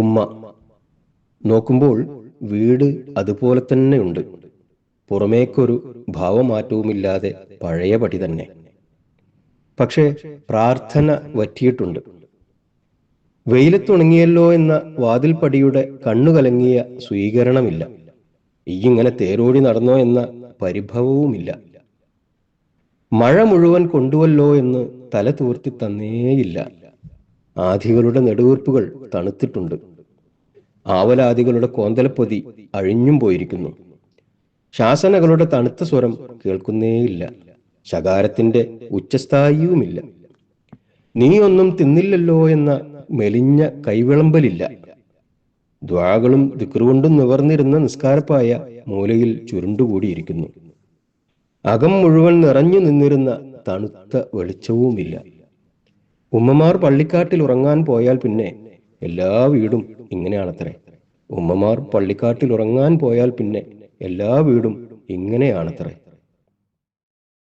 ഉമ്മ. നോക്കുമ്പോൾ വീട് അതുപോലെ തന്നെ തന്നെയുണ്ട് പുറമേക്കൊരു ഭാവമാറ്റവുമില്ലാതെ പഴയപടി തന്നെ. പക്ഷേ പ്രാർത്ഥന വറ്റിയിട്ടുണ്ട്. വെയിലത്തുണങ്ങിയല്ലോ എന്ന വാതിൽപ്പടിയുടെ കണ്ണുകലങ്ങിയ സ്വീകരണമില്ല. ഇങ്ങനെ തേരോടി നടന്നോ എന്ന പരിഭവവുമില്ല. മഴ മുഴുവൻ കൊണ്ടുവല്ലോ എന്ന് തല തൂർത്തി തന്നേയില്ല. ആധികളുടെ നെടുവീർപ്പുകൾ തണുത്തിട്ടുണ്ട്. ആവലാദികളുടെ കോന്തലപ്പൊതി അഴിഞ്ഞും പോയിരിക്കുന്നു. ശാസനകളുടെ തണുത്ത സ്വരം കേൾക്കുന്നേയില്ല. ശകാരത്തിന്റെ ഉച്ചസ്ഥായിയുമില്ല. നീ ഒന്നും തിന്നില്ലല്ലോ എന്ന മെലിഞ്ഞ കൈവിളമ്പലില്ല. ദ്വാകളും ദിക്റുകൊണ്ടും നിവർന്നിരുന്ന നിസ്കാരപ്പായ മൂലയിൽ ചുരുണ്ടുകൂടിയിരിക്കുന്നു. അകം മുഴുവൻ നിറഞ്ഞു നിന്നിരുന്ന തണുത്ത വെളിച്ചവുമില്ല. ഉമ്മമാർ പള്ളിക്കാട്ടിൽ ഉറങ്ങാൻ പോയാൽ പിന്നെ എല്ലാ വീടും ഇങ്ങനെയാണത്രേ. ഉമ്മമാർ പള്ളിക്കാട്ടിൽ ഉറങ്ങാൻ പോയാൽ പിന്നെ എല്ലാ വീടും ഇങ്ങനെയാണത്രേ.